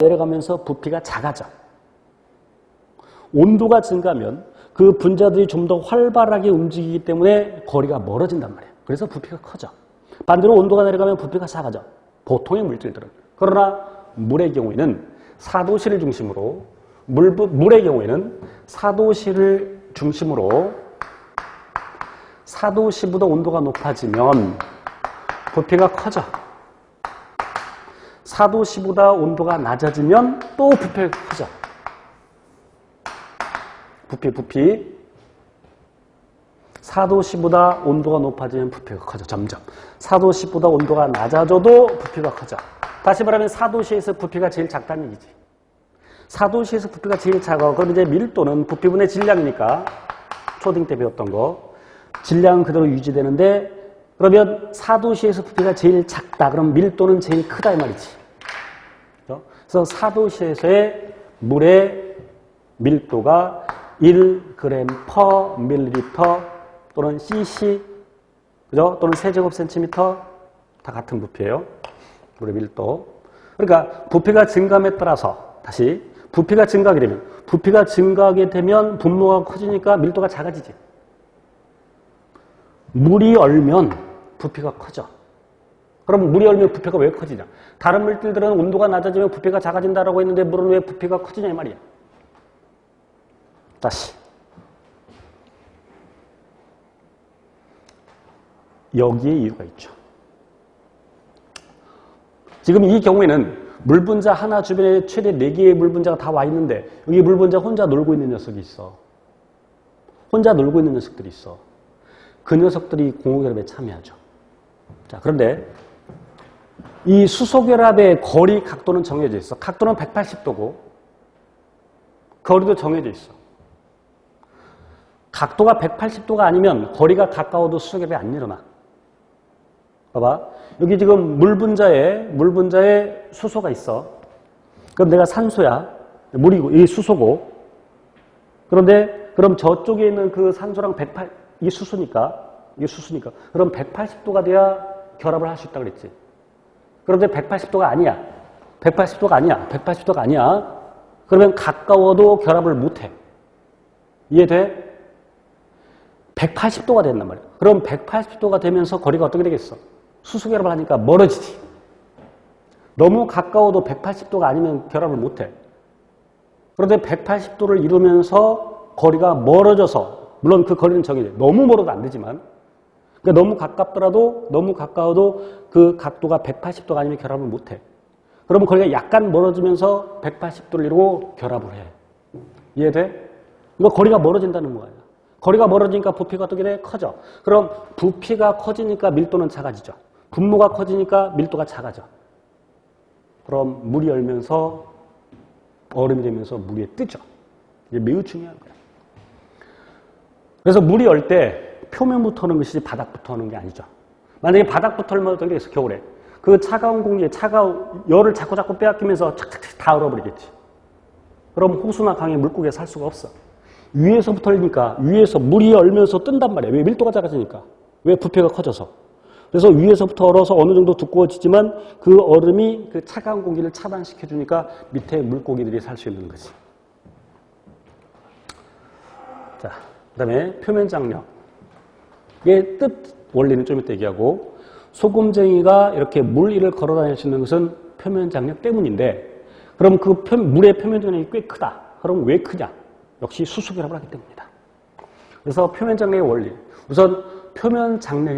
내려가면서 부피가 작아져. 온도가 증가하면 그 분자들이 좀 더 활발하게 움직이기 때문에 거리가 멀어진단 말이에요. 그래서 부피가 커져. 반대로 온도가 내려가면 부피가 작아져. 보통의 물질들은. 그러나 물의 경우에는 사도실을 중심으로 물, 물의 경우에는 사도실을 중심으로 사도시보다 온도가 높아지면 부피가 커져. 사도시보다 온도가 낮아지면 또 부피가 커져. 부피, 부피. 4도씨보다 온도가 높아지면 부피가 커져, 점점. 4도씨보다 온도가 낮아져도 부피가 커져. 다시 말하면 4도씨에서 부피가 제일 작다는 얘기지. 4도씨에서 부피가 제일 작아. 그럼 이제 밀도는 부피분의 질량이니까 초딩 때 배웠던 거. 질량은 그대로 유지되는데 그러면 4도씨에서 부피가 제일 작다. 그럼 밀도는 제일 크다 이 말이지. 그래서 4도씨에서의 물의 밀도가 1g per 또는 cc 그죠? 또는 세제곱 센티미터 다 같은 부피예요. 물의 밀도. 그러니까 부피가 증가함에 따라서 다시 부피가 증가하게 되면 부피가 증가하게 되면 분모가 커지니까 밀도가 작아지지. 물이 얼면 부피가 커져. 그럼 물이 얼면 부피가 왜 커지냐? 다른 물질들은 온도가 낮아지면 부피가 작아진다라고 했는데 물은 왜 부피가 커지냐 이 말이야. 다시. 여기에 이유가 있죠. 지금 이 경우에는 물 분자 하나 주변에 최대 4개의 물 분자가 다 와 있는데 여기 물 분자 혼자 놀고 있는 녀석이 있어. 혼자 놀고 있는 녀석들이 있어. 그 녀석들이 공호결합에 참여하죠. 자, 그런데 이 수소결합의 거리 각도는 정해져 있어. 각도는 180도고 거리도 정해져 있어. 각도가 180도가 아니면 거리가 가까워도 수소결합이 안 일어나. 봐봐. 여기 지금 물 분자에, 물 분자에 수소가 있어. 그럼 내가 산소야. 물이고, 이 수소고. 그런데, 그럼 저쪽에 있는 그 산소랑 108, 이게 수소니까, 이게 수소니까. 그럼 180도가 돼야 결합을 할 수 있다 그랬지. 그런데 180도가 아니야. 180도가 아니야. 180도가 아니야. 그러면 가까워도 결합을 못 해. 이해돼? 180도가 된단 말이야. 그럼 180도가 되면서 거리가 어떻게 되겠어? 수소결합을 하니까 멀어지지. 너무 가까워도 180도가 아니면 결합을 못해. 그런데 180도를 이루면서 거리가 멀어져서 물론 그 거리는 정해져. 너무 멀어도 안 되지만 그러니까 너무 가깝더라도 너무 가까워도 그 각도가 180도가 아니면 결합을 못해. 그러면 거리가 약간 멀어지면서 180도를 이루고 결합을 해. 이해돼? 이거 거리가 멀어진다는 거예요. 거리가 멀어지니까 부피가 어떻게 돼? 커져. 그럼 부피가 커지니까 밀도는 작아지죠. 분모가 커지니까 밀도가 작아져. 그럼 물이 얼면서 얼음이 되면서 물이 뜨죠. 이게 매우 중요한 거예요. 그래서 물이 얼때 표면부터 오는 것이지 바닥부터 오는 게 아니죠. 만약에 바닥부터 어떻게 되겠어, 겨울에. 그 차가운 공기에 차가운 열을 자꾸 자꾸 빼앗기면서 착착착 다 얼어버리겠지. 그럼 호수나 강에 물고기가 살 수가 없어. 위에서부터 얼니까 위에서 물이 얼면서 뜬단 말이야. 왜 밀도가 작아지니까. 왜 부피가 커져서. 그래서 위에서부터 얼어서 어느 정도 두꺼워지지만 그 얼음이 그 차가운 공기를 차단시켜 주니까 밑에 물고기들이 살 수 있는 거지. 자, 그다음에 표면 장력. 이게 뜻 원리는 좀 이따 얘기하고 소금쟁이가 이렇게 물 위를 걸어 있는 것은 표면 장력 때문인데 그럼 그 표, 물의 표면 장력이 꽤 크다. 그럼 왜 크냐? 역시 수소결합을 하기 때문이다. 그래서 표면 장력의 원리. 우선 표면 장력의